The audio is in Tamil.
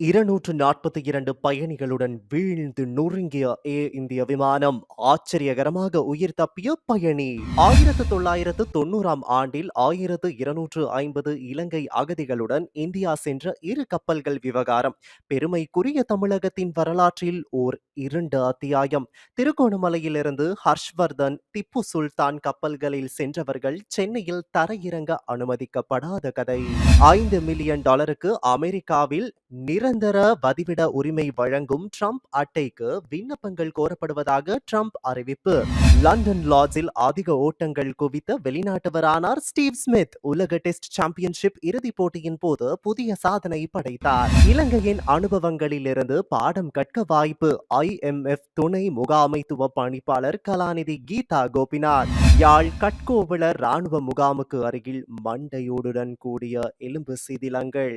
இருநூற்று நாற்பத்தி இரண்டு பயணிகளுடன் வீழ்ந்து நொறுங்கிய ஏ இந்திய விமானம் ஆச்சரியகரமாக உயிர் தப்பிய பயணி. ஆயிரத்து தொள்ளாயிரத்து தொண்ணூறாம் ஆண்டில் ஆயிரத்து இருநூற்று ஐம்பது இலங்கை அகதிகளுடன் இந்தியா சென்ற இரு கப்பல்கள் விவகாரம். பெருமைக்குரிய தமிழகத்தின் வரலாற்றில் ஓர் இரண்டு அத்தியாயம். திருகோணமலையிலிருந்து ஹர்ஷ்வர்தன் திப்பு சுல்தான் கப்பல்களில் சென்றவர்கள் சென்னையில் தரையிறங்க அனுமதிக்கப்படாத கதை. ஐந்து மில்லியன் டாலருக்கு அமெரிக்காவில் நிரந்தர வதிவிட உரிமை வழங்கும் ட்ரம்ப் அட்டைக்கு விண்ணப்பங்கள் கோரப்படுவதாக ட்ரம்ப் அறிவிப்பு. லண்டன் லார்ட்ஸில் அதிக ஓட்டங்கள் குவித்த வெளிநாட்டவரானார் ஸ்டீவ் ஸ்மித் உலக டெஸ்ட் சாம்பியன்ஷிப் இறுதிப் போட்டியின் போது புதிய சாதனை படைத்தார். இலங்கையின் அனுபவங்களிலிருந்து பாடம் கற்க வாய்ப்பு ஐஎம்எஃப் துணை முகாமைத்துவ பணிப்பாளர் கலாநிதி கீதா கோபிநாத் யாழ் கட்கோவிளர் ராணுவ முகாமுக்கு அருகில் மண்டையோடுடன் கூடிய எலும்பு சிதிலங்கள்.